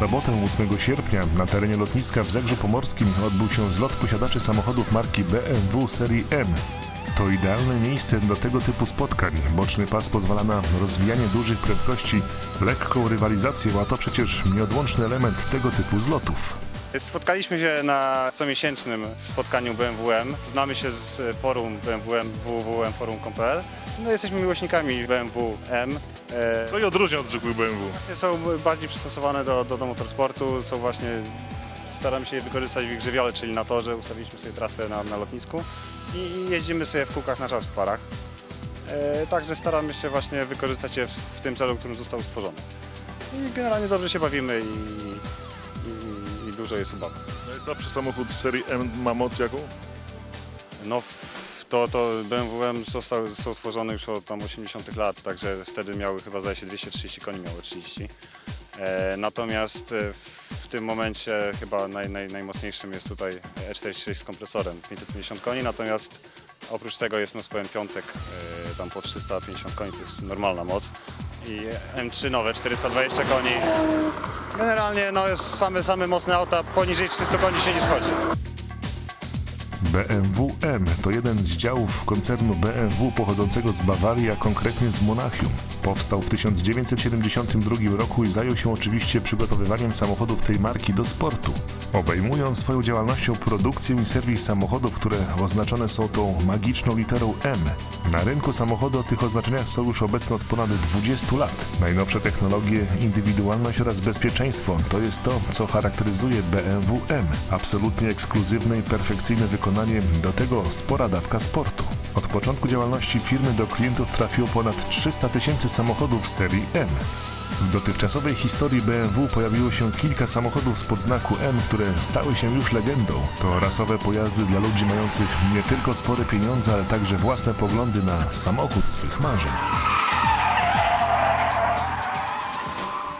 sobotę 8 sierpnia na terenie lotniska w Zegrzu Pomorskim odbył się zlot posiadaczy samochodów marki BMW serii M. To idealne miejsce do tego typu spotkań. Boczny pas pozwala na rozwijanie dużych prędkości, lekką rywalizację, a to przecież nieodłączny element tego typu zlotów. Spotkaliśmy się na comiesięcznym spotkaniu BMW M. Znamy się z forum BMW M, www.forum.pl. No, jesteśmy miłośnikami BMW M. E, Co je odróżnia od zwykłych BMW? Są bardziej przystosowane do, do, do motorsportu, są właśnie, staramy się je wykorzystać w ich żywiole, czyli na torze, ustawiliśmy sobie trasę na, na lotnisku i, i jeździmy sobie w kółkach na czas w parach. E, także staramy się właśnie wykorzystać je w, w tym celu, którym został stworzony. I generalnie dobrze się bawimy i, i, i dużo jest ubawy. Najsłabszy samochód z serii M ma moc jaką? No to, to BMW został, został tworzony już od tam 80 lat, także wtedy miały chyba zdaje się 230 koni, miały 30. E, natomiast e, w tym momencie chyba naj, naj, najmocniejszym jest tutaj E46 z kompresorem 550 koni, natomiast oprócz tego jest mnóstwo M5 e, tam po 350 koni, to jest normalna moc. I M3 nowe 420 koni. Generalnie no jest same, same mocne auta, poniżej 300 koni się nie schodzi. BMW M to jeden z działów koncernu BMW pochodzącego z Bawarii, a konkretnie z Monachium. Powstał w 1972 roku i zajął się oczywiście przygotowywaniem samochodów tej marki do sportu. Obejmują swoją działalnością produkcję i serwis samochodów, które oznaczone są tą magiczną literą M. Na rynku samochody o tych oznaczeniach są już obecne od ponad 20 lat. Najnowsze technologie, indywidualność oraz bezpieczeństwo to jest to, co charakteryzuje BMW M. Absolutnie ekskluzywne i perfekcyjne wykonanie, do tego spora dawka sportu. Od początku działalności firmy do klientów trafiło ponad 300 tysięcy samochodów serii M. W dotychczasowej historii BMW pojawiło się kilka samochodów z podznaku M, które stały się już legendą. To rasowe pojazdy dla ludzi mających nie tylko spore pieniądze, ale także własne poglądy na samochód swych marzeń.